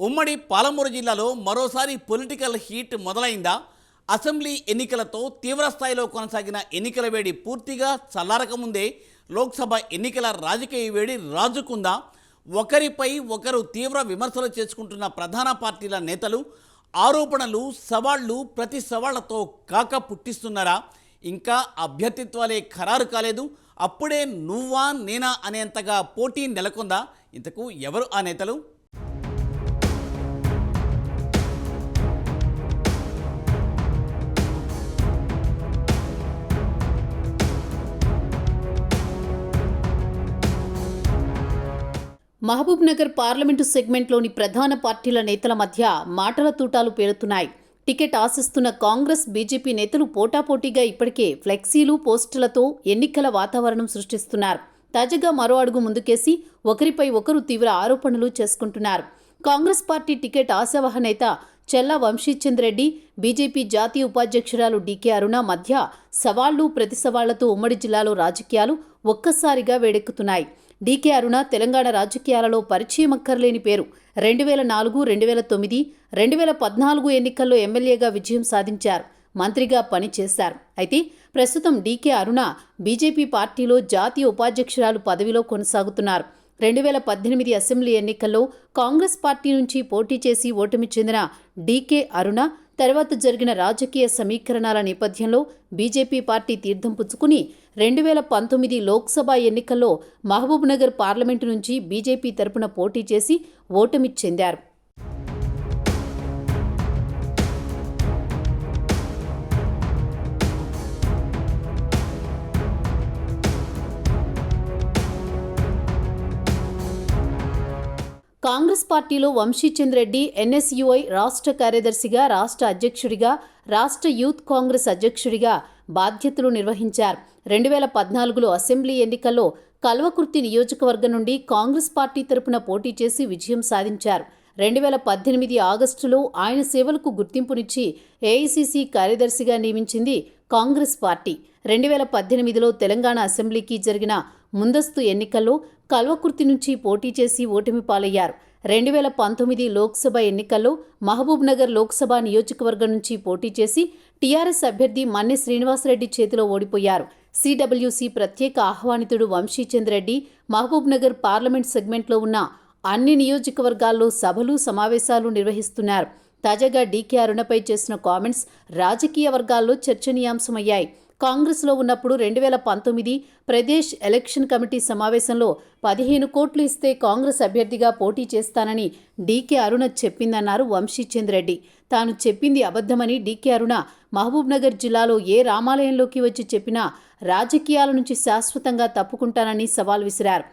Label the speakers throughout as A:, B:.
A: ఉమ్మడి పాలమూరు జిల్లాలో మరోసారి పొలిటికల్ హీట్ మొదలైందా? అసెంబ్లీ ఎన్నికలతో తీవ్రస్థాయిలో కొనసాగిన ఎన్నికల వేడి పూర్తిగా చల్లారకముందే లోక్సభ ఎన్నికల రాజకీయ వేడి రాజుకుందా? ఒకరిపై ఒకరు తీవ్ర విమర్శలు చేసుకుంటున్న ప్రధాన పార్టీల నేతలు ఆరోపణలు సవాళ్ళు ప్రతి సవాళ్ళతో కాక పుట్టిస్తున్నారా? ఇంకా అభ్యర్థిత్వాలే ఖరారు కాలేదు. అప్పుడే నువ్వా నేనా అనేంతగా పోటీ నెలకొందా? ఇంతకు ఎవరు ఆ నేతలు?
B: మహబూబ్నగర్ పార్లమెంటు సెగ్మెంట్లోని ప్రధాన పార్టీల నేతల మధ్య మాటల తూటాలు పేరుతున్నాయి టికెట్ ఆశిస్తున్న కాంగ్రెస్ బీజేపీ నేతలు పోటాపోటీగా ఇప్పటికే ఫ్లెక్సీలు పోస్టులతో ఎన్నికల వాతావరణం సృష్టిస్తున్నారు. తాజాగా మరో అడుగు ముందుకేసి ఒకరిపై ఒకరు తీవ్ర ఆరోపణలు చేసుకుంటున్నారు. కాంగ్రెస్ పార్టీ టికెట్ ఆశావహ నేత చెల్లా వంశీచంద్రెడ్డి బీజేపీ జాతీయ ఉపాధ్యక్షురాలు డీకే అరుణ మధ్య సవాళ్ళు ప్రతి సవాళ్ళతో ఉమ్మడి జిల్లాలో రాజకీయాలు ఒక్కసారిగా వేడెక్కుతున్నాయి. డీకే అరుణ తెలంగాణ రాజకీయాలలో పరిచయం అక్కర్లేని పేరు. రెండు వేల నాలుగు రెండు వేల తొమ్మిది రెండు వేల పద్నాలుగు ఎన్నికల్లో ఎమ్మెల్యేగా విజయం సాధించారు. మంత్రిగా పనిచేశారు అయితే ప్రస్తుతం డీకే అరుణ బీజేపీ పార్టీలో జాతీయ ఉపాధ్యక్షురాలు పదవిలో కొనసాగుతున్నారు. రెండు వేల పద్దెనిమిది అసెంబ్లీ ఎన్నికల్లో కాంగ్రెస్ పార్టీ నుంచి పోటీ చేసి ఓటమి చెందిన డీకే అరుణ తర్వాత జరిగిన రాజకీయ సమీకరణాల నేపథ్యంలో బీజేపీ పార్టీ తీర్థం పుచ్చుకుని రెండు వేల పంతొమ్మిది లోక్సభ ఎన్నికల్లో మహబూబ్నగర్ పార్లమెంటు నుంచి బీజేపీ తరపున పోటీ చేసి ఓటమి చెందారు. కాంగ్రెస్ పార్టీలో వంశీచంద్రెడ్డి ఎన్ఎస్యుఐ రాష్ట్ర కార్యదర్శిగా రాష్ట్ర అధ్యక్షుడిగా రాష్ట్ర యూత్ కాంగ్రెస్ అధ్యక్షుడిగా బాధ్యతలు నిర్వహించారు. రెండు వేల పద్నాలుగులో అసెంబ్లీ ఎన్నికల్లో కల్వకుర్తి నియోజకవర్గం నుండి కాంగ్రెస్ పార్టీ తరపున పోటీ చేసి విజయం సాధించారు. రెండు వేల పద్దెనిమిది ఆగస్టులో ఆయన సేవలకు గుర్తింపునిచ్చి ఏఐసిసి కార్యదర్శిగా నియమించింది కాంగ్రెస్ పార్టీ. రెండు వేల పద్దెనిమిదిలో తెలంగాణ అసెంబ్లీకి జరిగిన ముందస్తు ఎన్నికల్లో కల్వకుర్తి నుంచి పోటీ చేసి ఓటమి పాలయ్యారు. రెండు వేల పంతొమ్మిది లోక్సభ ఎన్నికల్లో మహబూబ్నగర్ లోక్సభ నియోజకవర్గం నుంచి పోటీ చేసి టీఆర్ఎస్ అభ్యర్థి మన్నె శ్రీనివాసరెడ్డి చేతిలో ఓడిపోయారు. సిడబ్ల్యూసీ ప్రత్యేక ఆహ్వానితుడు వంశీచంద్రెడ్డి మహబూబ్నగర్ పార్లమెంట్ సెగ్మెంట్లో ఉన్న అన్ని నియోజకవర్గాల్లో సభలు సమావేశాలు నిర్వహిస్తున్నారు. తాజాగా డీకే అరుణపై చేసిన కామెంట్స్ రాజకీయ వర్గాల్లో చర్చనీయాంశమయ్యాయి. కాంగ్రెస్లో ఉన్నప్పుడు రెండు వేల పంతొమ్మిది ప్రదేశ్ ఎలక్షన్ కమిటీ సమావేశంలో పదిహేను కోట్లు ఇస్తే కాంగ్రెస్ అభ్యర్థిగా పోటీ చేస్తానని డీకే అరుణ చెప్పిందన్నారు వంశీచంద్రెడ్డి తాను చెప్పింది అబద్ధమని డీకే అరుణ మహబూబ్నగర్ జిల్లాలో ఏ రామాలయంలోకి వచ్చి చెప్పినా రాజకీయాల నుంచి శాశ్వతంగా తప్పుకుంటానని సవాల్ విసిరారు.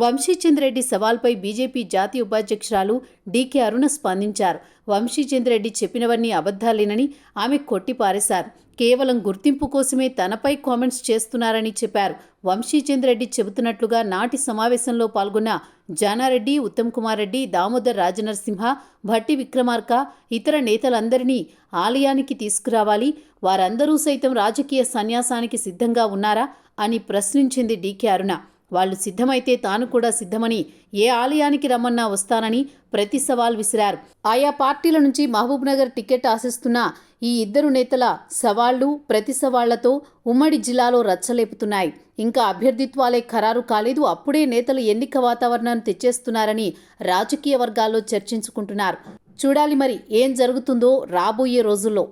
B: వంశీచంద్రెడ్డి సవాల్పై బీజేపీ జాతీయ ఉపాధ్యక్షురాలు డీకే అరుణ స్పందించారు. వంశీచంద్రెడ్డి చెప్పినవన్నీ అబద్ధాలేనని ఆమె కొట్టిపారేశారు. కేవలం గుర్తింపు కోసమే తనపై కామెంట్స్ చేస్తున్నారని చెప్పారు. వంశీచంద్రెడ్డి చెబుతున్నట్లుగా నాటి సమావేశంలో పాల్గొన్న జానారెడ్డి ఉత్తమ్ కుమార్ రెడ్డి దామోదర్ రాజనరసింహ భట్టి విక్రమార్క ఇతర నేతలందరినీ ఆలయానికి తీసుకురావాలి. వారందరూ సైతం రాజకీయ సన్యాసానికి సిద్ధంగా ఉన్నారా అని ప్రశ్నించింది డీకే అరుణ. వాళ్ళు సిద్ధమైతే తాను కూడా సిద్ధమని ఏ ఆలయానికి రమ్మన్నా వస్తానని ప్రతి సవాల్ విసిరారు. ఆయా పార్టీల నుంచి మహబూబ్నగర్ టికెట్ ఆశిస్తున్న ఈ ఇద్దరు నేతల సవాళ్ళు ప్రతి సవాళ్ళతో ఉమ్మడి జిల్లాలో రచ్చలేపుతున్నాయి. ఇంకా అభ్యర్థిత్వాలే ఖరారు కాలేదు. అప్పుడే నేతలు ఎన్నిక వాతావరణాన్ని తెచ్చేస్తున్నారని రాజకీయ వర్గాల్లో చర్చించుకుంటున్నారు. చూడాలి మరి ఏం జరుగుతుందో రాబోయే రోజుల్లో.